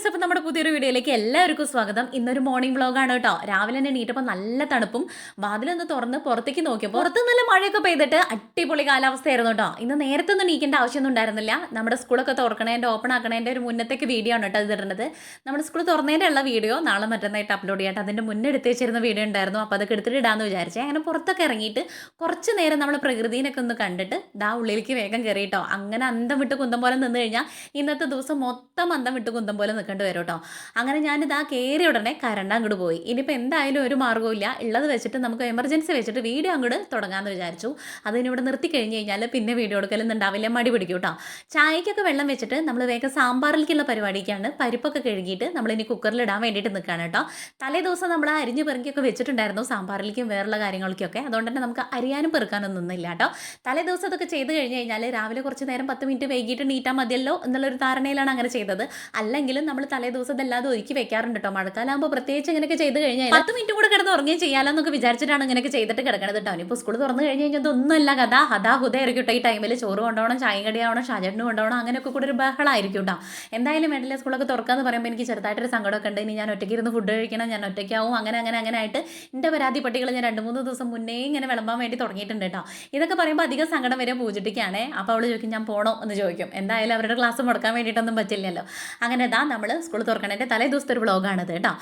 Friends അപ്പോൾ നമ്മുടെ പുതിയൊരു വീഡിയോയിലേക്ക് എല്ലാവർക്കും സ്വാഗതം. ഇന്നൊരു മോർണിംഗ് വ്ളോഗാണ് കേട്ടോ. രാവിലെ തന്നെ നീട്ടപ്പോൾ നല്ല തണുപ്പും വാതിലൊന്ന് തുറന്ന് പുറത്തേക്ക് നോക്കിയപ്പോൾ പുറത്ത് നല്ല മഴയൊക്കെ പെയ്തിട്ട് അടിപൊളി കാലാവസ്ഥയായിരുന്നു കേട്ടോ. ഇന്ന് നേരത്തെ ഒന്നും നീക്കേണ്ട ആവശ്യമൊന്നും ഉണ്ടായിരുന്നില്ല. നമ്മുടെ സ്കൂളൊക്കെ തുറക്കണേന്റെ ഓപ്പൺ ആക്കണേന്റെ ഒരു മുന്നത്തേക്ക് വീഡിയോ ആണ് കേട്ടോ ഇടുന്നത് നമ്മുടെ സ്കൂൾ തുറന്നതിന്റെ ഉള്ള വീഡിയോ നാളെ മറ്റന്നായിട്ട് അപ്ലോഡ് ചെയ്യട്ടെ അതിന്റെ മുന്നേ എടുത്ത് വെച്ചിരുന്ന വീഡിയോ ഉണ്ടായിരുന്നു. അപ്പോൾ അതൊക്കെ എടുത്തിട്ട് ഇടാമെന്ന് വിചാരിച്ചേ. അങ്ങനെ പുറത്തൊക്കെ ഇറങ്ങിയിട്ട് കുറച്ച് നേരം നമ്മൾ പ്രകൃതിയിനൊക്കെ ഒന്ന് കണ്ടിട്ട് ദാ ഉള്ളിലേക്ക് വേഗം കയറി കേട്ടോ. അങ്ങനെ അന്തം വിട്ട് കുന്തം പോലെ നിന്ന് കഴിഞ്ഞാൽ ഇന്നത്തെ ദിവസം മൊത്തം അന്തം വിട്ട് കുന്തം പോലെ നിൽക്കേണ്ടി വരും കേട്ടോ. അങ്ങനെ ഞാനിത് ആ കയറി ഉടനെ കരണ്ട് അങ്ങോട്ട് പോയി. ഇനിയിപ്പോൾ എന്തായാലും ഒരു മാർഗവും ഉള്ളത് വെച്ചിട്ട് നമുക്ക് എമർജൻസി വെച്ചിട്ട് വീഡിയോ അങ്ങോട്ട് തുടങ്ങാമെന്ന് വിചാരിച്ചു. അതിനിവിടെ നിർത്തി കഴിഞ്ഞ് കഴിഞ്ഞാൽ പിന്നെ വീഡിയോ എടുക്കലൊന്നും ഉണ്ടാവില്ല. മടി പിടിക്കും കേട്ടോ. ചായക്കൊക്കെ വെള്ളം വെച്ചിട്ട് നമ്മൾ വേഗം സാമ്പാറിലേക്കുള്ള പരിപാടിക്കാണ്. പരിപ്പൊക്കെ കഴുകിയിട്ട് കുക്കറിൽ ഇടാൻ വേണ്ടിയിട്ട് നിൽക്കുകയാണ് കേട്ടോ. തലേ ദിവസം നമ്മൾ അരിഞ്ഞ് പെറുക്കിയൊക്കെ വെച്ചിട്ടുണ്ടായിരുന്നു സാമ്പാറിലേക്കും വേറുള്ള കാര്യങ്ങൾക്കൊക്കെ. അതുകൊണ്ട് തന്നെ നമുക്ക് അരിയാനും പെറുക്കാനൊന്നും നിന്നില്ല കേട്ടോ. തലേ ദിവസം അതൊക്കെ ചെയ്ത് കഴിഞ്ഞ് കഴിഞ്ഞാൽ രാവിലെ കുറച്ച് നേരം പത്ത് മിനിറ്റ് വൈകിട്ട് നീറ്റാൽ മതിയല്ലോ എന്നുള്ളൊരു ധാരണയിലാണ് അങ്ങനെ ചെയ്തത്. അല്ലെങ്കിലും നമ്മൾ തലേ ദിവസം ഇതെല്ലാം ഒരുക്കി വെക്കാറുണ്ട് കേട്ടോ മഴക്കാലാകുമ്പോൾ പ്രത്യേകിച്ച് ഇങ്ങനെയൊക്കെ ചെയ്ത് കഴിഞ്ഞാൽ പത്ത് മിനിറ്റ് കൂടെ കിടന്ന് ഉറങ്ങുകയും ചെയ്യാലോ എന്നൊക്കെ വിചാരിച്ചിട്ടാണ് ഇങ്ങനെയൊക്കെ ചെയ്തിട്ട് കിടക്കണത് കേട്ടോ ഇപ്പോൾ സ്കൂൾ തുറന്നു കഴിഞ്ഞ് കഴിഞ്ഞാൽ ഇതൊന്നുമല്ല കഥ. ഹതാ ഹുദയായിരിക്കും കേട്ടോ ഈ ടൈമിൽ ചോറ് കൊണ്ടോണം ചായ കടിയാവണം ഷാജട്ടിന് കൊണ്ടുപോകണം അങ്ങനെയൊക്കെ കൂടെ ഒരു ബഹളമായിരിക്കും കേട്ടോ എന്തായാലും വേണ്ടില്ല സ്കൂളൊക്കെ തുറക്കാന്ന് പറയുമ്പോൾ എനിക്ക് ചെറുതായിട്ടൊരു സങ്കടമൊക്കെ ഉണ്ട്. ഇനി ഞാൻ ഒറ്റയ്ക്ക് ഇരുന്ന് ഫുഡ് കഴിക്കണം ഞാൻ ഒറ്റയ്ക്കാവും അങ്ങനെ അങ്ങനെ അങ്ങനെ ആയിട്ട് എന്റെ പരാതി പട്ടികൾ ഞാൻ രണ്ട് മൂന്ന് ദിവസം മുന്നേ ഇങ്ങനെ വിളമ്പാൻ വേണ്ടി തുടങ്ങിയിട്ടുണ്ട് കേട്ടോ ഇതൊക്കെ പറയുമ്പോൾ അധികം സങ്കടം വരെ പൂജിട്ടിക്കാണേ അപ്പോൾ അവൾ ചോദിക്കും ഞാൻ പോണോ? എന്ന് ചോദിക്കും. എന്തായാലും അവരുടെ ക്ലാസ് മുടക്കാൻ വേണ്ടിയിട്ടൊന്നും പറ്റില്ലല്ലോ. അങ്ങനെ ഇതാ നമ്മൾ സ്കൂൾ തുറക്കണേന്റെ തലേ ദിവസത്തെ ഒരു വ്ളോഗാണിത് കേട്ടോ.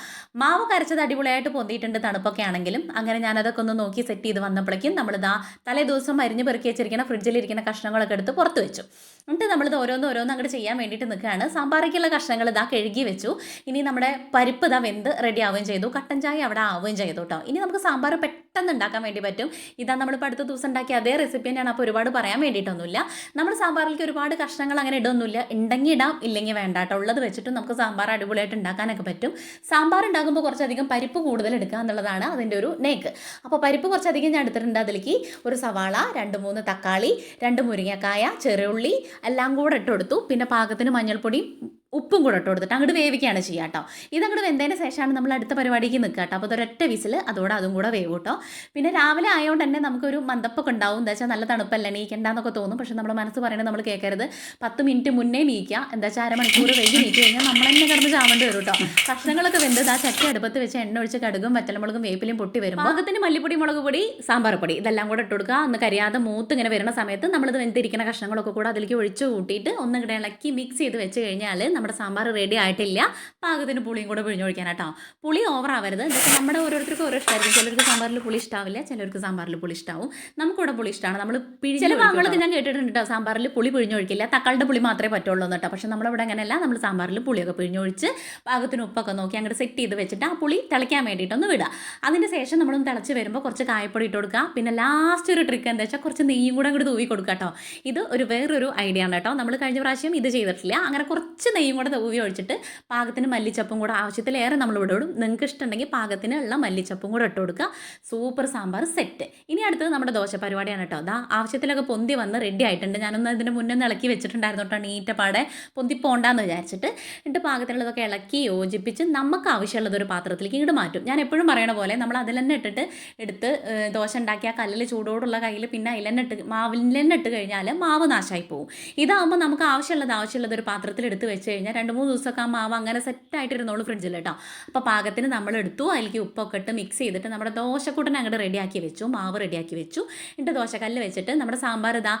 മാവ് കരച്ചത് അടിപൊളിയായിട്ട് പൊന്തിയിട്ടുണ്ട് തണുപ്പൊക്കെ ആണെങ്കിലും അങ്ങനെ ഞാനതൊക്കെ ഒന്ന് നോക്കി സെറ്റ് ചെയ്ത് വന്നപ്പോഴേക്കും നമ്മളിതാ തലേ ദിവസം മരിഞ്ഞ് പെറുക്കി വെച്ചിരിക്കുന്ന ഫ്രിഡ്ജിലിരിക്കുന്ന കഷ്ണങ്ങളൊക്കെ എടുത്ത് പുറത്ത് വെച്ചു. എന്നിട്ട് നമ്മളിത് ഓരോന്ന് ഓരോന്ന് അങ്ങോട്ട് ചെയ്യാൻ വേണ്ടിയിട്ട് നിൽക്കുകയാണ്. സാമ്പാറേക്കുള്ള കഷ്ണങ്ങൾ ഇതാ കഴുകി വെച്ചു. ഇനി നമ്മുടെ പരിപ്പ് ഇതാ വെന്ത് റെഡി ആവുകയും ചെയ്തു. കട്ടൻ ചായ അവിടെ ആവുകയും ചെയ്തു കേട്ടോ. ഇനി നമുക്ക് സാമ്പാർ പെട്ടെന്ന് ഉണ്ടാക്കാൻ വേണ്ടി പറ്റും. ഇതാ നമ്മളിപ്പോൾ അടുത്ത ദിവസം ഉണ്ടാക്കിയ അതേ റെസിപ്പി തന്നെയാണ് അപ്പോൾ ഒരുപാട് പറയാൻ വേണ്ടിയിട്ടൊന്നുമില്ല. നമ്മൾ സാമ്പാറിലേക്ക് ഒരുപാട് കഷ്ണങ്ങൾ അങ്ങനെ ഇടൊന്നുമില്ല. ഉണ്ടെങ്കിൽ ഇടാം ഇല്ലെങ്കിൽ വേണ്ട കേട്ടോ. ഉള്ളത് വെച്ചിട്ട് നമുക്ക് സാമ്പാർ അടിപൊളിയായിട്ട് ഉണ്ടാക്കാനൊക്കെ പറ്റും. സാമ്പാർ ഉണ്ടാകുമ്പോൾ കുറച്ചധികം പരിപ്പ് കൂടുതൽ എടുക്കുക എന്നുള്ളതാണ് അതിന്റെ ഒരു നേക്ക് അപ്പോൾ പരിപ്പ് കുറച്ചധികം ഞാൻ എടുത്തിട്ടുണ്ട് അതിലേക്ക്. ഒരു സവാള രണ്ട് മൂന്ന് തക്കാളി രണ്ട് മുരിങ്ങക്കായ ചെറുള്ളി എല്ലാം കൂടെ ഇട്ട് കൊടുത്തു. പിന്നെ പാകത്തിന് മഞ്ഞൾപ്പൊടിയും ഉപ്പും കൂടെ ഇട്ട് കൊടുത്തിട്ട് അങ്ങോട്ട് വേവിക്കുകയാണ് ചെയ്യുക കേട്ടോ. ഇതങ്ങോട്ട് വെന്തതിന് ശേഷമാണ് നമ്മൾ അടുത്ത പരിപാടിക്ക് നിൽക്കുക കേട്ടോ. അപ്പോൾ അതൊരൊറ്റ വിസിൽ അതോടെ അതും കൂടെ വേവ് കേട്ടോ. പിന്നെ രാവിലെ ആയതുകൊണ്ട് തന്നെ നമുക്കൊരു മന്ദപ്പൊക്കെ ഉണ്ടാവും. എന്താ വെച്ചാൽ നല്ല തണുപ്പല്ല നീക്കണ്ടെന്നൊക്കെ തോന്നും. പക്ഷെ നമ്മുടെ മനസ്സ് പറയുന്നത് നമ്മൾ കേൾക്കരുത്. പത്ത് മിനിറ്റ് മുന്നേ നീക്കുക എന്താ വെച്ചാൽ അരമണിക്കൂർ വൈകി നീക്കി കഴിഞ്ഞാൽ നമ്മൾ തന്നെ കിടന്ന് ചാവേണ്ടി വരും കേട്ടോ. കഷ്ണങ്ങളൊക്കെ വെന്ത് ആ ചട്ടി അടുപ്പത്ത് വെച്ച് എണ്ണ ഒഴിച്ച് കടുകും വറ്റലമുളകും വേപ്പിലും പൊട്ടി വരും പാകത്തിന് മല്ലിപ്പൊടി മുളക് പൊടി സാമ്പാർ പൊടി ഇതെല്ലാം കൂടെ ഇട്ട് കൊടുക്കുക. അന്ന് കരിയാതെ മൂത്ത് ഇങ്ങനെ വരുന്ന സമയത്ത് നമ്മളിത് വെന്തിരിക്കുന്ന കഷ്ണങ്ങളൊക്കെ കൂടെ അതിലേക്ക് ഒഴിച്ച് കൂട്ടിയിട്ട് ഒന്ന് ഇളക്കി മിക്സ് ചെയ്ത് വെച്ച് കഴിഞ്ഞാൽ നമ്മുടെ സാമ്പാർ റെഡി ആയിട്ടില്ല. പാകത്തിന് പുളിയും കൂടെ പിഴിഞ്ഞൊഴിക്കാൻ കേട്ടോ പുളി ഓവർ ആവരുത്. ഇതൊക്കെ നമ്മുടെ ഓരോരുത്തർക്കും ഓരോ ഇഷ്ടമായിരിക്കും ചിലർക്ക് സാമ്പാറിൽ പുളി ഇഷ്ടാവില്ല ചിലർക്ക് സാമ്പാറിൽ പുളി ഇഷ്ടാവും. നമുക്കിവിടെ പുളി ഇഷ്ടമാണ് നമ്മൾ ചില ഭാഗങ്ങളൊക്കെ ഞാൻ കേട്ടിട്ടുണ്ട്? കേട്ടോ സാമ്പാറിൽ പുളി പിഴിഞ്ഞൊഴിക്കില്ല തക്കാളിയുടെ പുളി മാത്രമേ പറ്റുള്ളൂ എന്നിട്ട് കേട്ടോ. പക്ഷെ നമ്മളിവിടെ അങ്ങനെയല്ല. നമ്മൾ സാമ്പാറിൽ പുളിയൊക്കെ പിഴിഞ്ഞൊഴിച്ച് പാകത്തിന് ഉപ്പൊക്കെ നോക്കി അങ്ങോട്ട് സെറ്റ് ചെയ്ത് വെച്ചിട്ട് ആ പുളി തിളയ്ക്കാൻ വേണ്ടിയിട്ടൊന്ന് വിടുക അതിന് ശേഷം നമ്മളൊന്ന് തിളച്ച് വരുമ്പോൾ കുറച്ച് കായപ്പൊടി ഇട്ട് കൊടുക്കുക പിന്നെ ലാസ്റ്റ് ഒരു ട്രിക്ക് എന്താ വെച്ചാൽ കുറച്ച് നെയ്യും കൂടെ അങ്ങോട്ട് തൂവി കൊടുക്കുക കേട്ടോ ഇത് ഒരു വേറൊരു ഐഡിയ ആണ് കേട്ടോ. നമ്മൾ കഴിഞ്ഞ പ്രാവശ്യം ഇത് ചെയ്തിട്ടില്ല. അങ്ങനെ കുറച്ച് നെയ്യും കൂടെ തൂവി ഒഴിച്ചിട്ട് പാകത്തിന് മല്ലിച്ചപ്പും കൂടെ ആവശ്യത്തിലേറെ നമ്മൾ ഇവിടെ ഇടും. നിങ്ങൾക്ക് ഇഷ്ടമുണ്ടെങ്കിൽ പാകത്തിന് ഉള്ള മല്ലിച്ചപ്പും കൂടെ ഇട്ട് കൊടുക്കുക. Super sambar set. ഇനി അടുത്തത് നമ്മുടെ ദോശ പരിപാടിയാണ് കേട്ടോ. അതാ ആവശ്യത്തിലൊക്കെ പൊന്തി വന്ന് റെഡി ആയിട്ടുണ്ട്. ഞാനൊന്ന് അതിന്റെ മുന്നേ ഇളക്കി വെച്ചിട്ടുണ്ടായിരുന്നു കേട്ടോ നീറ്റപ്പാടെ. പൊന്തി പോണ്ടാന്ന് വിചാരിച്ചിട്ട്. എന്നിട്ട് പാകത്തിനുള്ളതൊക്കെ ഇളക്കി യോജിപ്പിച്ച് നമുക്ക് ആവശ്യമുള്ളത് ഒരു പാത്രത്തിലേക്ക് ഇങ്ങോട്ട് മാറ്റും. ഞാൻ എപ്പോഴും പറയണ പോലെ നമ്മൾ അതിൽ തന്നെ ഇട്ടിട്ട് എടുത്ത് ദോശ ഉണ്ടാക്കിയ കല്ലിൽ ചൂടോടുള്ള കയ്യിൽ പിന്നെ അതിൽ തന്നെ ഇട്ട് മാവിൽ തന്നെ ഇട്ട് കഴിഞ്ഞാൽ മാവ് നാശമായി പോകും ഇതാകുമ്പോൾ നമുക്ക് ആവശ്യമുള്ളത് ആവശ്യമുള്ളത് ഒരു പാത്രത്തിൽ എടുത്ത് വെച്ച് കഴിഞ്ഞാൽ രണ്ട് മൂന്ന് ദിവസമൊക്കെ ആ മാവ് അങ്ങനെ സെറ്റായിട്ടിരുന്നോളൂ ഫ്രിഡ്ജിൽ കേട്ടോ. അപ്പോൾ പാകത്തിന് നമ്മൾ എടുത്തു അതിലേക്ക് ഉപ്പൊക്കെ ഇട്ട് മിക്സ് ചെയ്തിട്ട് നമ്മുടെ ദോശക്കൂട്ടനെ അങ്ങോട്ട് റെഡിയാക്കി വെച്ചു മാവ് റെഡിയാക്കി വെച്ചു. എന്നിട്ട് ദോശക്കല്ല് വെച്ചിട്ട് നമ്മുടെ സാമ്പാർ ഇതാ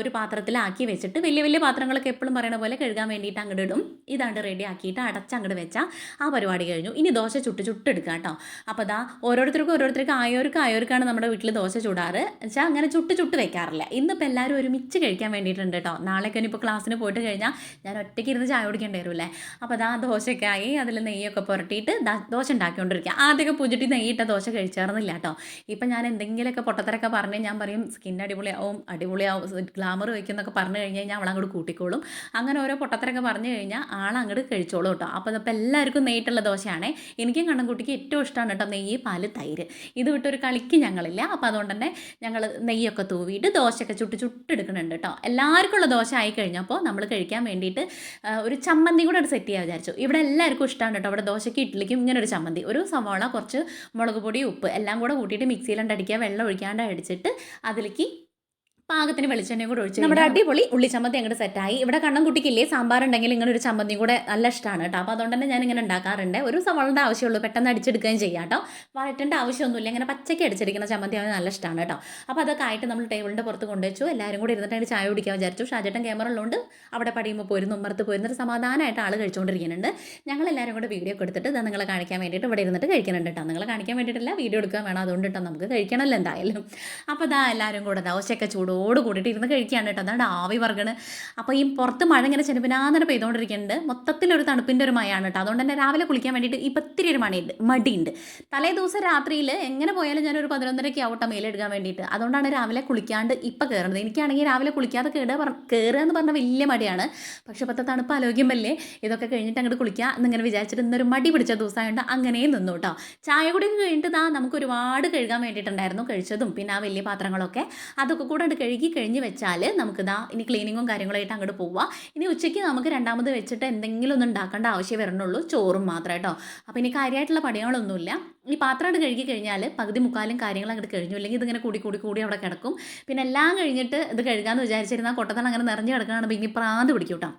ഒരു പാത്രത്തിലാക്കി വെച്ചിട്ട് വലിയ വലിയ പാത്രങ്ങളൊക്കെ എപ്പോഴും പറയുന്ന പോലെ കഴുകാൻ വേണ്ടിയിട്ട് അങ്ങോട്ട് ഇടും. ഇതാണ്ട് റെഡിയാക്കിയിട്ട് അടച്ച് അങ്ങോട്ട് വെച്ചാൽ ആ പരിപാടി കഴിഞ്ഞു. ഇനി ദോശ ചുട്ട് ചുട്ടെടുക്കുക കേട്ടോ. അപ്പോൾ അതാ ഓരോരുത്തർക്കും ഓരോരുത്തർക്കും ആയോർക്ക് ആയോർക്കാണ് നമ്മുടെ വീട്ടിൽ ദോശ ചൂടാറ്. വെച്ചാൽ അങ്ങനെ ചുട്ട് ചുട്ട് വെക്കാറില്ല. ഇന്നിപ്പോൾ എല്ലാവരും ഒരുമിച്ച് കഴിക്കാൻ വേണ്ടിയിട്ടുണ്ട് കേട്ടോ. നാളെയൊക്കെ ഇനിയിപ്പോൾ ക്ലാസ്സിന് പോയിട്ട് കഴിഞ്ഞാൽ ഞാൻ ഒറ്റയ്ക്ക് ഇരുന്ന് ചായ കുടിക്കേണ്ടി വരുമല്ലേ? അപ്പോൾ അതാ ദോശക്കായി അതിൽ നെയ്യൊക്കെ പുരട്ടിയിട്ട് ദോശ ഉണ്ടാക്കിക്കൊണ്ടിരിക്കുക. ആദ്യമൊക്കെ പൂജിട്ടി നെയ്യിട്ട ദോശ കഴിച്ചായിരുന്നില്ല കേട്ടോ. ഇപ്പം ഞാൻ എന്തെങ്കിലുമൊക്കെ പൊട്ടത്തരൊക്കെ പറഞ്ഞ് ഞാൻ പറയും സ്കിൻ അടിപൊളിയാവും അടിപൊളിയാവും ഗ്ലാമർ വയ്ക്കുന്നൊക്കെ പറഞ്ഞു കഴിഞ്ഞ് കഴിഞ്ഞാൽ അവൾ അങ്ങോട്ട് കൂട്ടിക്കോളും. അങ്ങനെ ഓരോ പൊട്ടത്തരൊക്കെ പറഞ്ഞു കഴിഞ്ഞാൽ ആൾ അങ്ങോട്ട് കഴിച്ചോളും കേട്ടോ. അപ്പോൾ അപ്പോൾ എല്ലാവർക്കും നെയ്യിട്ടുള്ള ദോശയാണേ. എനിക്കും കണ്ണൻകുട്ടിക്ക് ഏറ്റവും ഇഷ്ടമാണ് കേട്ടോ നെയ്യ് പാൽ തൈര്. ഇത് വിട്ടൊരു കളിക്ക് ഞങ്ങളില്ല. അപ്പോൾ അതുകൊണ്ട് തന്നെ ഞങ്ങൾ നെയ്യൊക്കെ തൂവിയിട്ട് ദോശയൊക്കെ ചുട്ട് ചുട്ടെടുക്കുന്നുണ്ട് കേട്ടോ. എല്ലാവർക്കും ഉള്ള ദോശ ആയി കഴിഞ്ഞപ്പോൾ നമ്മൾ കഴിക്കാൻ വേണ്ടിയിട്ട് ഒരു ചമ്മന്തി കൂടെ ഒരു സെറ്റ് ചെയ്യാൻ വിചാരിച്ചു. ഇവിടെ എല്ലാവർക്കും ഇഷ്ടമാണ് കേട്ടോ അവിടെ ദോശയ്ക്ക് ഇഡ്ഡലിക്കും ഇങ്ങനെ ഒരു ചമ്മന്തി. ഒരു സവാള കുറച്ച് മുളക് പൊടി ഉപ്പ് എല്ലാം കൂടെ കൂട്ടിയിട്ട് മിക്സിയിലുണ്ട് അടിക്കുക. വെള്ളം ഒഴിക്കാണ്ട് അടിച്ചിട്ട് അതിലേക്ക് പാകത്തിന് വെളിച്ചെണ്ണയും കൂടെ ഒഴിച്ച് നമ്മുടെ അടിപൊളി ഉള്ളി ചമ്മന്തി അങ്ങോട്ട് സെറ്റായി ഇവിടെ കണ്ണം കുട്ടിക്കില്ലേ? സാമ്പാർ ഉണ്ടെങ്കിൽ ഇങ്ങനെ ഒരു ചമ്മന്തി കൂടെ നല്ല ഇഷ്ടമാണ് കേട്ടോ. അപ്പോൾ അതുകൊണ്ട് തന്നെ ഞാൻ ഇങ്ങനെ ഉണ്ടാക്കാറുണ്ട്. ഒരു സവാളിന്റെ ആവശ്യമുള്ളൂ. പെട്ടെന്ന് അടിച്ചെടുക്കുകയും ചെയ്യാം കേട്ടോ. വഴറ്റേണ്ട ആവശ്യമൊന്നുമില്ല. ഇങ്ങനെ പച്ചയ്ക്ക് അടിച്ചെടുക്കുന്ന ചമ്മന്തി അവന് നല്ല ഇഷ്ടമാണ് കേട്ടോ. അപ്പോൾ അതൊക്കെ ആയിട്ട് നമ്മൾ ടേബിളിന്റെ പുറത്ത് കൊണ്ടുവച്ചു. എല്ലാവരും കൂടി ഇരുന്നിട്ട് ചായ കുടിക്കാൻ വിചാരിച്ചു. ഷാജേട്ടൻ ക്യാമറ ഉള്ളതുകൊണ്ട് അവിടെ പടിയുമ്പോൾ പോയിരുന്നു ഉമ്മർത്ത് പോയിരുന്നൊരു സമാധാനമായിട്ട് ആൾ കഴിച്ചുകൊണ്ടിരിക്കുന്നുണ്ട്. ഞങ്ങൾ എല്ലാവരും കൂടെ വീഡിയോ ഒക്കെ എടുത്തിട്ട് ഇത് നിങ്ങളെ കാണിക്കാൻ വേണ്ടിയിട്ട് ഇവിടെ ഇരുന്നിട്ട് കഴിക്കുന്നുണ്ട് കേട്ടോ. നിങ്ങളെ കാണിക്കാൻ വേണ്ടിയിട്ടല്ല വീഡിയോ എടുക്കാൻ വേണം. അതുകൊണ്ട് കേട്ടോ നമുക്ക് കഴിക്കണമല്ലോ എന്തായാലും. അപ്പോൾ ഇതാ എല്ലാവരും കൂടെ ദോശയൊക്കെ ചൂടോട് കൂടിയിട്ട് ഇരുന്ന് കഴിക്കുകയാണ് കേട്ടോ. അതാണ് ആവി വർഗണ്. അപ്പോൾ ഈ പുറത്ത് മഴ ഇങ്ങനെ ചെറുപ്പിനാന്നനെ പെയ്തുകൊണ്ടിരിക്കുന്നുണ്ട് മൊത്തത്തിലൊരു തണുപ്പിന്റെ ഒരു മഴയാണ് കേട്ടോ. അതുകൊണ്ട് തന്നെ രാവിലെ കുളിക്കാൻ വേണ്ടിയിട്ട് ഇപ്പം ഇത്തിരി ഒരു മണിയുണ്ട് മടിയുണ്ട്. തലേ ദിവസം രാത്രിയിൽ എങ്ങനെ പോയാലും ഞാനൊരു പതിനൊന്നരയ്ക്ക് ആവട്ടെ മേലെടുക്കാൻ വേണ്ടിയിട്ട്. അതുകൊണ്ടാണ് രാവിലെ കുളിക്കാണ്ട് ഇപ്പം കയറുന്നത് എനിക്കാണെങ്കിൽ രാവിലെ കുളിക്കാതെ കയറുക കയറുക എന്ന് പറഞ്ഞാൽ വലിയ മടിയാണ്. പക്ഷേ ഇപ്പോഴത്തെ തണുപ്പ് ആലോചിക്കുമ്പല്ലേ ഇതൊക്കെ കഴിഞ്ഞിട്ട് അങ്ങോട്ട് കുളിക്കുക എന്നിങ്ങനെ വിചാരിച്ചിട്ട് ഇന്നൊരു മടി പിടിച്ച ദിവസമായതുകൊണ്ട് അങ്ങനെയും നിന്നു കേട്ടോ. ചായ കുടി കഴിഞ്ഞിട്ട് നമുക്ക് ഒരുപാട് കഴുകാൻ വേണ്ടിയിട്ടുണ്ടായിരുന്നു കഴിച്ചതും. പിന്നെ ആ വലിയ പാത്രങ്ങളൊക്കെ അതൊക്കെ കൂടെ കഴുകി കഴിഞ്ഞ് വെച്ചാൽ നമുക്ക് ദാ ഇനി ക്ലീനിങ്ങും കാര്യങ്ങളായിട്ട് അങ്ങോട്ട് പോവാം ഇനി ഉച്ചയ്ക്ക് നമുക്ക് രണ്ടാമത് വെച്ചിട്ട് എന്തെങ്കിലും ഒന്നും ഉണ്ടാക്കേണ്ട ആവശ്യം വരണുള്ളൂ ചോറും മാത്രം കേട്ടോ. അപ്പോൾ ഇനി കാര്യമായിട്ടുള്ള പണികളൊന്നുമില്ല. ഈ പാത്രം അങ്ങോട്ട് കഴുകി കഴിഞ്ഞാൽ പകുതി മുക്കാലും കാര്യങ്ങൾ അങ്ങോട്ട് കഴിഞ്ഞു. അല്ലെങ്കിൽ ഇതിങ്ങനെ കൂടി കൂടി കൂടി അവിടെ കിടക്കും. പിന്നെ എല്ലാം കഴിഞ്ഞിട്ട് ഇത് കഴുകാമെന്ന് വിചാരിച്ചിരുന്നാൽ കൊട്ടത്തണം അങ്ങനെ നിറഞ്ഞു കിടക്കുകയാണ് ഇനി പ്രാന്ത് പിടിക്കും കേട്ടോ.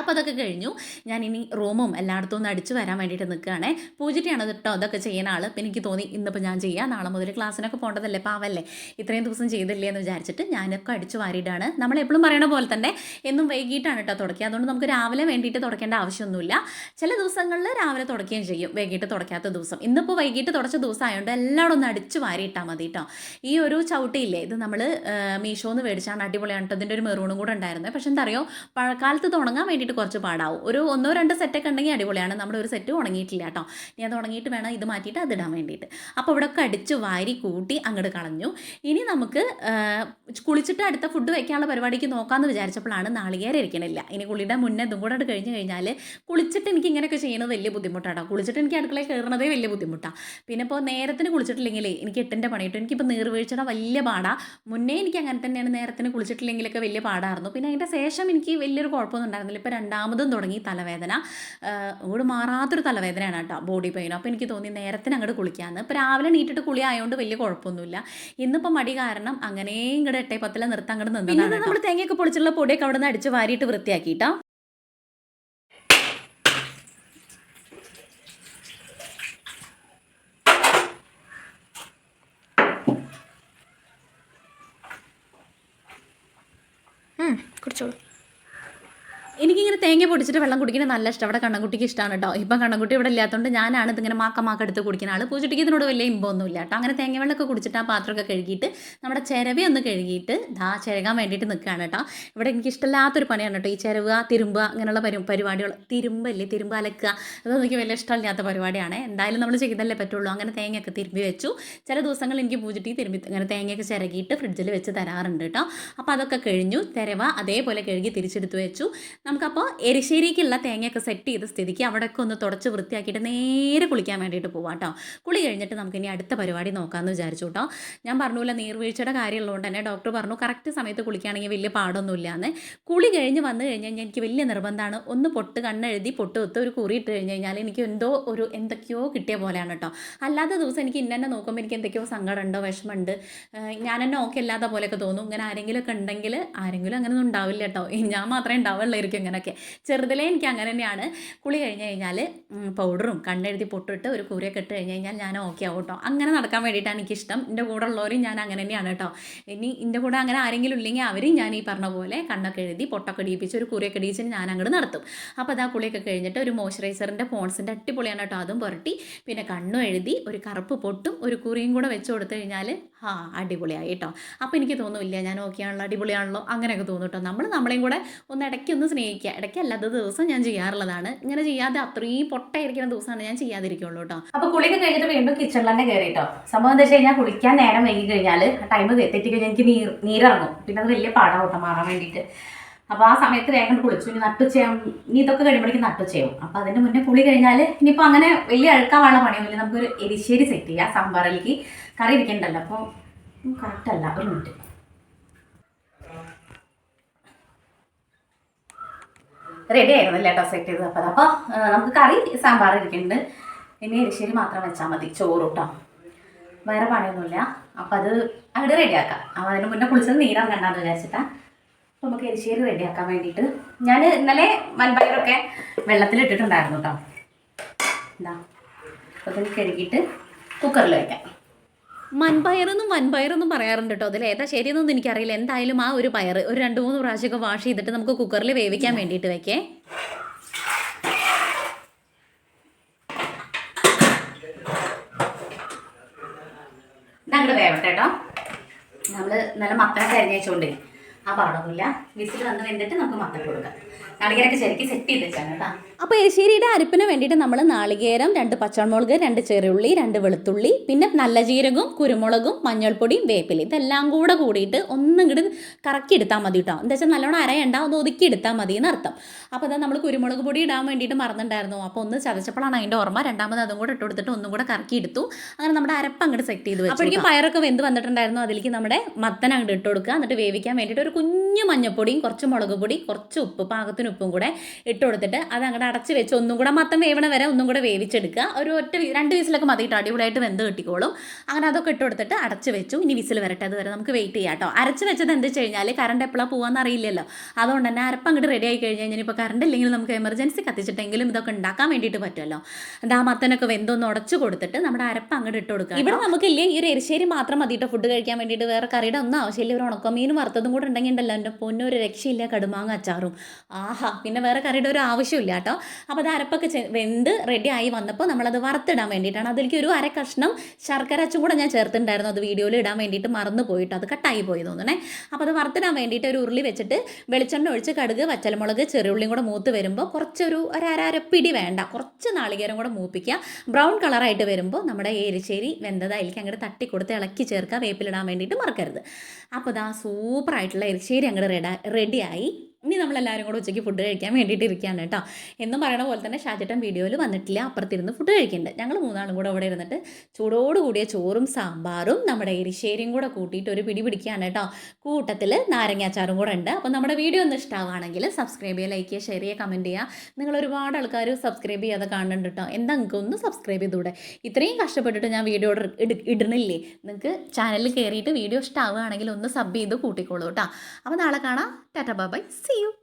അപ്പോൾ അതൊക്കെ കഴിഞ്ഞു. ഞാൻ ഇനി റൂമും എല്ലായിടത്തും ഒന്ന് അടിച്ചു വരാൻ വേണ്ടിയിട്ട് നിൽക്കുകയാണേ. പൂജിറ്റിയാണ് കേട്ടോ അതൊക്കെ ചെയ്യുന്ന ആൾ അപ്പം എനിക്ക് തോന്നി ഇന്നിപ്പോൾ ഞാൻ ചെയ്യാം. നാളെ മുതൽ ക്ലാസ്സിനൊക്കെ പോകേണ്ടതല്ലേ പാവല്ലേ? ഇത്രയും ദിവസം ചെയ്തില്ലേ എന്ന് വിചാരിച്ചിട്ട് ഞാനൊക്കെ അടിച്ചു വാരിയിട്ടാണ് നമ്മൾ എപ്പോഴും പറയണ പോലെ തന്നെ എന്നും വൈകിട്ടാണ് കേട്ടോ തുടക്കുക. അതുകൊണ്ട് നമുക്ക് രാവിലെ വേണ്ടിയിട്ട് തുടക്കേണ്ട ആവശ്യമൊന്നുമില്ല. ചില ദിവസങ്ങളിൽ രാവിലെ തുടക്കുകയും ചെയ്യും. വൈകിട്ട് തുടക്കാത്ത ദിവസം. ഇന്നിപ്പോൾ വൈകിട്ട് തുടച്ച ദിവസം ആയതുകൊണ്ട് എല്ലാവരും ഒന്ന് അടിച്ചു വാരിയിട്ടാൽ മതി കേട്ടോ. ഈ ഒരു ചവിട്ടിയില്ലേ ഇത് നമ്മൾ മീഷോന്ന് മേടിച്ചാണ് അടിപൊളിയാണ് കേട്ടോ. ഇതിന്റെ ഒരു മെറൂണും കൂടെ ഉണ്ടായിരുന്നത് പക്ഷെ എന്താ അറിയോ? പഴക്കാലത്ത് തുടങ്ങാൻ വേണ്ടിയിട്ട് കുറച്ച് പാടാവും. ഒരു ഒന്നോ രണ്ടോ സെറ്റൊക്കെ ഉണ്ടെങ്കിൽ അടിപൊളിയാണ്. നമ്മുടെ ഒരു സെറ്റ് ഉണങ്ങിയിട്ടില്ല കേട്ടോ. ഇനി അത് ഉണങ്ങിയിട്ട് വേണം ഇത് മാറ്റിയിട്ട് അത് ഇടാൻ വേണ്ടിയിട്ട്. അപ്പോൾ ഇവിടെ ഒക്കെ അടിച്ച് വാരി കൂട്ടി അങ്ങോട്ട് കളഞ്ഞു. ഇനി നമുക്ക് കുളിച്ചിട്ട് അടുത്ത ഫുഡ് വയ്ക്കാനുള്ള പരിപാടിക്ക് നോക്കാമെന്ന് വിചാരിച്ചപ്പോഴാണ് നാളികേരം ഇരിക്കണില്ല. ഇനി കുളിയുടെ മുന്നേ ഇതും കൂടെ കഴിഞ്ഞ് കഴിഞ്ഞാൽ കുളിച്ചിട്ട് എനിക്ക് ഇങ്ങനെയൊക്കെ ചെയ്യുന്നത് വലിയ ബുദ്ധിമുട്ടാണ് കുളിച്ചിട്ട് എനിക്ക് അടുക്കളയിൽ കയറുന്നതേ വലിയ ബുദ്ധിമുട്ടാണ് പിന്നെ ഇപ്പോൾ നേരത്തിന് കുളിച്ചിട്ടില്ലെങ്കിലേ എനിക്ക് എട്ടിന്റെ പണിയിട്ടും എനിക്കിപ്പോൾ നീർവീഴ്ചയുടെ വലിയ പാടാണ് മുന്നേ എനിക്ക് അങ്ങനെ തന്നെയാണ് നേരത്തിന് കുളിച്ചിട്ടില്ലെങ്കിലൊക്കെ വലിയ പാടായിരുന്നു. പിന്നെ അതിന്റെ ശേഷം എനിക്ക് വലിയൊരു കുഴപ്പമൊന്നും ഉണ്ടായിരുന്നില്ല. രണ്ടാമതും തുടങ്ങി തലവേദന. അങ്ങോട്ട് മാറാത്തൊരു തലവേദനയാണ് കേട്ടോ ബോഡി പെയിൻ അപ്പോൾ എനിക്ക് തോന്നി നേരത്തിന് അങ്ങോട്ട് കുളിക്കാമെന്ന് ഇപ്പോൾ രാവിലെ നീട്ടിട്ട് കുളി ആയതുകൊണ്ട് വലിയ കുഴപ്പമൊന്നുമില്ല ഇന്നിപ്പോൾ മടി കാരണം അങ്ങനെ ഇങ്ങോട്ട് എട്ടേ പത്തിലെ നിർത്താൻ അങ്ങോട്ട് നിന്നു നമ്മൾ തേങ്ങയൊക്കെ പൊളിച്ചുള്ള പൊടിയൊക്കെ അവിടെ നിന്ന് അടിച്ച് വാരിയിട്ട് വൃത്തിയാക്കിയിട്ടോ തേങ്ങ പൊടിച്ചിട്ട് വെള്ളം കുടിക്കുന്നത് നല്ല ഇഷ്ടം. അവിടെ കണ്ണൻകുട്ടിക്ക് ഇഷ്ടമാണ് കേട്ടോ ഇപ്പം കണ്ണൻകുട്ടി ഇവിടെ ഇല്ലാത്തതുകൊണ്ട് ഞാനാണ് ഇതിങ്ങനെ മാക്ക മാക്ക എടുത്ത് കുടിക്കുന്ന ആൾ പൂച്ചട്ടിക്ക് ഇതിനോട് വലിയ ഇമ്പമൊന്നും ഇല്ല കേട്ടോ അങ്ങനെ തേങ്ങ വെള്ളമൊക്കെ കുടിച്ചിട്ട് ആ പാത്രമൊക്കെ കഴുകിയിട്ട് നമ്മുടെ ചിരവി ഒന്ന് കഴുകിയിട്ട് ദാ ചിരകാൻ വേണ്ടിയിട്ട് നിൽക്കുകയാണ് കേട്ടോ ഇവിടെ എനിക്ക് ഇഷ്ടമില്ലാത്തൊരു പണിയാണ് കേട്ടോ ഈ ചിരവുക തിരുമ്പുക അങ്ങനെയുള്ള പരി പരിപാടികൾ. തിരുമ്പല്ലേ? തിരുമ്പ് അലക്കുക. അതൊന്നും എനിക്ക് വലിയ ഇഷ്ടമില്ലാത്ത പരിപാടിയാണ്. എന്തായാലും നമ്മൾ ചെയ്തല്ലേ പറ്റുള്ളൂ. അങ്ങനെ തേങ്ങയൊക്കെ തിരുമ്പി വെച്ചു. ചില ദിവസങ്ങൾ എനിക്ക് പൂജിട്ടി തിരുമ്പി അങ്ങനെ തേങ്ങയൊക്കെ ചിരകിയിട്ട് ഫ്രിഡ്ജിൽ വെച്ച് തരാറുണ്ട് കേട്ടോ അപ്പോൾ അതൊക്കെ കഴിഞ്ഞു. തിരവ അതേപോലെ കഴുകി തിരിച്ചെടുത്ത് വെച്ചു. നമുക്കപ്പോൾ എരിശ്ശേരിക്കുള്ള തേങ്ങയൊക്കെ സെറ്റ് ചെയ്ത സ്ഥിതിക്ക് അവിടെയൊക്കെ ഒന്ന് തുടച്ച് വൃത്തിയാക്കിയിട്ട് നേരെ കുളിക്കാൻ വേണ്ടിയിട്ട് പോവാം കേട്ടോ കുളി കഴിഞ്ഞിട്ട് നമുക്ക് ഇനി അടുത്ത പരിപാടി നോക്കാമെന്ന് വിചാരിച്ചു കേട്ടോ ഞാൻ പറഞ്ഞില്ല നീർവീഴ്ചയുടെ കാര്യമുള്ളതുകൊണ്ട് തന്നെ ഡോക്ടർ പറഞ്ഞു കറക്റ്റ് സമയത്ത് കുളിക്കുകയാണെങ്കിൽ വലിയ പാടൊന്നുമില്ല എന്ന് കുളി കഴിഞ്ഞ് വന്നു കഴിഞ്ഞ് കഴിഞ്ഞാൽ എനിക്ക് വലിയ നിർബന്ധമാണ്. ഒന്ന് പൊട്ട് കണ്ണെഴുതി പൊട്ട് ഒത്ത് ഒരു കുറി ഇട്ട് കഴിഞ്ഞ് കഴിഞ്ഞാൽ എനിക്ക് എന്തോ ഒരു എന്തൊക്കെയോ കിട്ടിയ പോലെയാണ് കേട്ടോ അല്ലാത്ത ദിവസം എനിക്ക് ഇന്നെ നോക്കുമ്പോൾ എനിക്ക് എന്തൊക്കെയോ സങ്കടമുണ്ടോ വിഷമമുണ്ട്. ഞാൻ എന്നെ ഓക്കെ അല്ലാത്ത പോലെയൊക്കെ തോന്നും. ഇങ്ങനെ ആരെങ്കിലുമൊക്കെ ഉണ്ടെങ്കിൽ ആരെങ്കിലും അങ്ങനെ ഒന്നും ഉണ്ടാവില്ല കേട്ടോ ഞാൻ മാത്രമേ ഉണ്ടാവുള്ളായിരിക്കും ഇങ്ങനെയൊക്കെ ചെറുതിലേ എനിക്ക് അങ്ങനെ തന്നെയാണ്. കുളി കഴിഞ്ഞ് കഴിഞ്ഞാൽ പൗഡറും കണ്ണെഴുതി പൊട്ടിട്ട് ഒരു കൂരയൊക്കെ ഇട്ട് കഴിഞ്ഞ് കഴിഞ്ഞാൽ ഞാൻ ഓക്കെ ആവും കേട്ടോ അങ്ങനെ നടക്കാൻ വേണ്ടിയിട്ടാണ് എനിക്കിഷ്ടം. എന്റെ കൂടെ ഉള്ളവരും ഞാൻ അങ്ങനെ തന്നെയാണ് കേട്ടോ ഇനി എന്റെ കൂടെ അങ്ങനെ ആരെങ്കിലും ഇല്ലെങ്കിൽ അവരും ഞാൻ ഈ പറഞ്ഞ പോലെ കണ്ണൊക്കെ എഴുതി പൊട്ടൊക്കെ ഇടിയിപ്പിച്ച് ഒരു കുറിയൊക്കെ ഇടിയിച്ച് ഞാൻ അങ്ങോട്ട് നടത്തും. അപ്പോൾ അതാ കുളിയൊക്കെ കഴിഞ്ഞിട്ട് ഒരു മോയ്സ്ചറൈസറിന്റെ പോൺസിന്റെ അടിപൊളിയാണ് കേട്ടോ അതും പുരട്ടി പിന്നെ കണ്ണും എഴുതി ഒരു കറുപ്പ് പൊട്ടും ഒരു കുറിയും കൂടെ വെച്ച് കൊടുത്തു കഴിഞ്ഞാൽ ആ അടിപൊളിയായി കേട്ടോ. അപ്പോൾ എനിക്ക് തോന്നുന്നില്ല ഞാൻ ഓക്കെയാണല്ലോ അടിപൊളിയാണല്ലോ അങ്ങനെയൊക്കെ തോന്നും കേട്ടോ. നമ്മൾ നമ്മളെയും കൂടെ ഒന്ന് ഇടയ്ക്ക് ഒന്ന് സ്നേഹിക്കുക ഇടയ്ക്ക് അല്ലാത്ത ദിവസം ഞാൻ ചെയ്യാറുള്ളതാണ്. ഇങ്ങനെ ചെയ്യാതെ അത്രയും പൊട്ടായിരിക്കുന്ന ദിവസമാണ് ഞാൻ ചെയ്യാതിരിക്കുള്ളൂ കേട്ടോ. അപ്പോൾ കുളിയൊക്കെ കഴിഞ്ഞിട്ട് വീണ്ടും കിച്ചണിൽ തന്നെ കയറി കേട്ടോ. സംഭവം എന്താ വെച്ച് കഴിഞ്ഞാൽ കുളിക്കാൻ നേരം വൈകി കഴിഞ്ഞാൽ ടൈം തെറ്റി കഴിഞ്ഞാൽ എനിക്ക് നീർ നീരിറങ്ങും. പിന്നെ അത് വലിയ പാടാവും കേട്ടോ മാറാൻ വേണ്ടിയിട്ട്. അപ്പോൾ ആ സമയത്ത് വേഗം കുളിച്ചു. ഇനി നട്ടുച്ചയാവും ഇനി ഇതൊക്കെ കഴിയുമ്പോഴേക്കും നട്ടുച്ചയാവും അപ്പോൾ അതിന് മുന്നേ കുളി കഴിഞ്ഞാൽ ഇനിയിപ്പോൾ അങ്ങനെ വലിയ അഴുക്കാവാനുള്ള പണിയൊന്നുമില്ല. നമുക്കൊരു എരിശ്ശേരി സെറ്റ് ചെയ്യാം. സാമ്പാറിലേക്ക് കറി ഇരിക്കണ്ടല്ലോ അപ്പോൾ കറക്റ്റല്ല ഒരു മിനിറ്റ് റെഡി ആയിരുന്നില്ല കേട്ടോ സെറ്റ് ചെയ്തത്. അപ്പോൾ അപ്പോൾ നമുക്ക് കറി സാമ്പാർ ഇരിക്കുന്നുണ്ട്. ഇനി എരിശ്ശേരി മാത്രം വെച്ചാൽ മതി. ചോറ് വേറെ പണിയൊന്നുമില്ല. അപ്പം അത് അവിടെ റെഡിയാക്കാം അപ്പം അതിന് മുന്നേ കുളിച്ചത് നീരാൻ കണ്ടാന്ന് വിചാരിച്ചിട്ടാ. അപ്പം നമുക്ക് എരിശ്ശേരി റെഡിയാക്കാൻ വേണ്ടിയിട്ട്. ഞാൻ ഇന്നലെ വൻപയറൊക്കെ വെള്ളത്തിലിട്ടിട്ടുണ്ടായിരുന്നു കേട്ടോ എന്താ അപ്പോൾ അത് കഴുകിയിട്ട് കുക്കറിൽ വയ്ക്കാം മൺപയറെന്നും വൻപയറെന്നും പറയാറുണ്ട് കേട്ടോ അതിൽ ഏതാ ശരിയെന്നൊന്നും എനിക്കറിയില്ല. എന്തായാലും ആ ഒരു പയർ ഒരു രണ്ട് മൂന്ന് പ്രാവശ്യമൊക്കെ വാഷ് ചെയ്തിട്ട് നമുക്ക് കുക്കറിൽ വേവിക്കാൻ വേണ്ടിയിട്ട് വെക്കേ. ഇതങ്ങോട്ട് വേവട്ടെ കേട്ടോ നമ്മൾ നല്ല മത്തനൊക്കെ അരിഞ്ഞ് വെച്ചോണ്ടേ. ആ പാടൊന്നുമില്ല വിസിൽ വന്ന് വെന്തിട്ട് നമുക്ക് മത്തൻ കൊടുക്കാം. നാളികേരൊക്കെ ശരിക്കും സെറ്റ് ചെയ്ത് വെച്ചാണ് കേട്ടോ. അപ്പോൾ എരിശ്ശേരിയുടെ അരിപ്പിന് വേണ്ടിയിട്ട് നമ്മൾ നാളികേരം രണ്ട് പച്ചമുളക് രണ്ട് ചെറുള്ളി രണ്ട് വെളുത്തുള്ളി പിന്നെ നല്ല ജീരകവും കുരുമുളകും മഞ്ഞൾപ്പൊടിയും വേപ്പില ഇതെല്ലാം കൂടെ കൂടിയിട്ട് ഒന്നും ഇങ്ങോട്ട് കറക്കി എടുത്താൽ മതി കേട്ടോ. എന്താ വെച്ചാൽ നല്ലോണം അരയണ്ട ഒന്ന് ഒതുക്കി എടുത്താൽ മതി എന്നർത്ഥം അപ്പോൾ അതാ നമ്മൾ കുരുമുളക് പൊടി ഇടാൻ വേണ്ടിയിട്ട് മറന്നിട്ടുണ്ടായിരുന്നു. അപ്പോൾ ഒന്ന് ചതച്ചപ്പോഴാണ് അതിന്റെ ഓർമ്മ. രണ്ടാമത് അതും കൂടെ ഇട്ട് കൊടുത്തിട്ട് ഒന്നും കൂടെ കറക്കി എടുത്തു. അങ്ങനെ നമ്മുടെ അരപ്പ് അങ്ങോട്ട് സെറ്റ് ചെയ്ത് വെച്ചു അപ്പോഴേക്കും പയറൊക്കെ വെന്ത് വന്നിട്ടുണ്ടായിരുന്നു. അതിലേക്ക് നമ്മുടെ മത്തൻ അങ്ങോട്ട് ഇട്ട് കൊടുക്കുക. എന്നിട്ട് വേവിക്കാൻ വേണ്ടിയിട്ട് ഒരു കുഞ്ഞു മഞ്ഞൾപ്പൊടിയും കുറച്ച് മുളക് പൊടി കുറച്ച് ഉപ്പ് പാകത്തിന് ഉപ്പും കൂടെ ഇട്ട് കൊടുത്തിട്ട് അത് അങ്ങോട്ട് അടച്ച് വെച്ച് ഒന്നും കൂടെ മത്തം വേവണ വരെ ഒന്നും കൂടെ വേവിച്ചെടുക്കുക. ഒരു ഒറ്റ രണ്ട് വിസിലൊക്കെ മതിയിട്ട് അടിപൊളിയായിട്ട് വെന്ത് കിട്ടിക്കോളും. അങ്ങനെ അതൊക്കെ ഇട്ട് കൊടുത്തിട്ട് അടച്ച് വെച്ചു. ഇനി വിസിൽ വരട്ടെ അതുവരെ നമുക്ക് വെയിറ്റ് ചെയ്യാം കേട്ടോ. അരച്ച് വെച്ചത് എന്ത് വെച്ച് കഴിഞ്ഞാൽ കറണ്ട് എപ്പോഴാണ് പോകാമെന്ന് അറിയില്ലല്ലോ. അതുകൊണ്ട് തന്നെ അരപ്പ് അങ്ങോട്ട് റെഡി ആയി കഴിഞ്ഞ് കഴിഞ്ഞാൽ ഇപ്പോൾ കറണ്ട് ഇല്ലെങ്കിൽ നമുക്ക് എമർജൻസി കത്തിച്ചിട്ടെങ്കിലും ഇതൊക്കെ ഉണ്ടാക്കാൻ വേണ്ടിയിട്ട് പറ്റുമല്ലോ. എന്താ മത്തനൊക്കെ വെന്തൊന്ന് ഉടച്ചു കൊടുത്തിട്ട് നമ്മുടെ അരപ്പ് അങ്ങോട്ട് ഇട്ട് കൊടുക്കുക ഇവിടെ നമുക്കില്ലേ ഈ ഒരു എരിശ്ശേരി മാത്രം മതിയിട്ട് ഫുഡ് കഴിക്കാൻ വേണ്ടിയിട്ട്. വേറെ കറിയുടെ ഒന്നും ആവശ്യമില്ല. ഇവർ ഉണക്കമീനും വറുത്തതും കൂടെ ഉണ്ടെങ്കിൽ ഉണ്ടല്ലോ. എന്റെ പൊന്നൊരു രക്ഷയില്ല കടുമാങ്ങ അച്ചാറും. ആഹാ പിന്നെ വേറെ കറിയുടെ ഒരു ആവശ്യമില്ല കേട്ടോ. അപ്പോൾ അത് അരപ്പൊക്കെ വെന്ത് റെഡി ആയി വന്നപ്പോൾ നമ്മളത് വറുത്തിടാൻ വേണ്ടിയിട്ടാണ്. അതിലേക്ക് ഒരു അര കഷ്ണം ശർക്കര അച്ചും കൂടെ ഞാൻ ചേർത്തിട്ടുണ്ടായിരുന്നു. അത് വീഡിയോയിൽ ഇടാൻ വേണ്ടിയിട്ട് മറന്നു പോയിട്ട്. അത് കട്ടായി പോയി തോന്നണേ. അപ്പോൾ അത് വറുത്തിടാൻ വേണ്ടിയിട്ട് ഒരു ഉരുളി വെച്ചിട്ട് വെളിച്ചെണ്ണ ഒഴിച്ച് കടുക് വച്ചലമുളക് ചെറിയുള്ളിയും കൂടെ മൂത്ത് വരുമ്പോൾ കുറച്ചൊരു ഒരു അര അരപ്പിടി വേണ്ട. കുറച്ച് നാളികേരം കൂടെ മൂപ്പിക്കുക. ബ്രൗൺ കളറായിട്ട് വരുമ്പോൾ നമ്മുടെ എരിശ്ശേരി വെന്തതായിരിക്കും അങ്ങോട്ട് തട്ടി കൊടുത്ത് ഇളക്കി ചേർക്കുക. വേപ്പിലിടാൻ വേണ്ടിയിട്ട് മറക്കരുത്. അപ്പോൾ ഇതാ സൂപ്പറായിട്ടുള്ള എരിശ്ശേരി അങ്ങോട്ട് റെഡി റെഡിയായി ഇനി നമ്മളെല്ലാവരും കൂടെ ഉച്ചയ്ക്ക് ഫുഡ് കഴിക്കാൻ വേണ്ടിയിട്ട് ഇരിക്കുകയാണ് കേട്ടോ. എന്നും പറയണ പോലെ തന്നെ ഷാജേട്ടൻ വീഡിയോയിൽ വന്നിട്ടില്ല. അപ്പുറത്തിരുന്ന് ഫുഡ് കഴിക്കുന്നുണ്ട് ഞങ്ങൾ മൂന്നാളും കൂടെ അവിടെ ഇരുന്നിട്ട് ചൂടോട് കൂടിയ ചോറും സാമ്പാറും നമ്മുടെ എരിശ്ശേരിയും കൂടെ കൂട്ടിയിട്ട് ഒരു പിടി പിടിക്കുകയാണ് കേട്ടോ. കൂട്ടത്തിൽ നാരങ്ങാച്ചാറും കൂടെ ഉണ്ട്. അപ്പോൾ നമ്മുടെ വീഡിയോ ഒന്ന് ഇഷ്ടമാവുകയാണെങ്കിൽ സബ്സ്ക്രൈബ് ചെയ്യുക ലൈക്ക് ചെയ്യുക ഷെയർ ചെയ്യുക കമന്റ് ചെയ്യുക. നിങ്ങൾ ഒരുപാട് ആൾക്കാർ സബ്സ്ക്രൈബ് ചെയ്യാതെ കാണുന്നുണ്ട് കേട്ടോ. എന്താ നിങ്ങൾക്ക് ഒന്ന് സബ്സ്ക്രൈബ് ചെയ്തൂടെ ഇത്രയും കഷ്ടപ്പെട്ടിട്ട് ഞാൻ വീഡിയോ ഇടുന്നില്ലേ നിങ്ങൾക്ക് ചാനലിൽ കയറിയിട്ട് വീഡിയോ ഇഷ്ടമാവുകയാണെങ്കിൽ ഒന്ന് സബ് ചെയ്ത് കൂട്ടിക്കോളൂ കേട്ടോ. അപ്പോൾ നാളെ കാണാം. Tata bye see see you.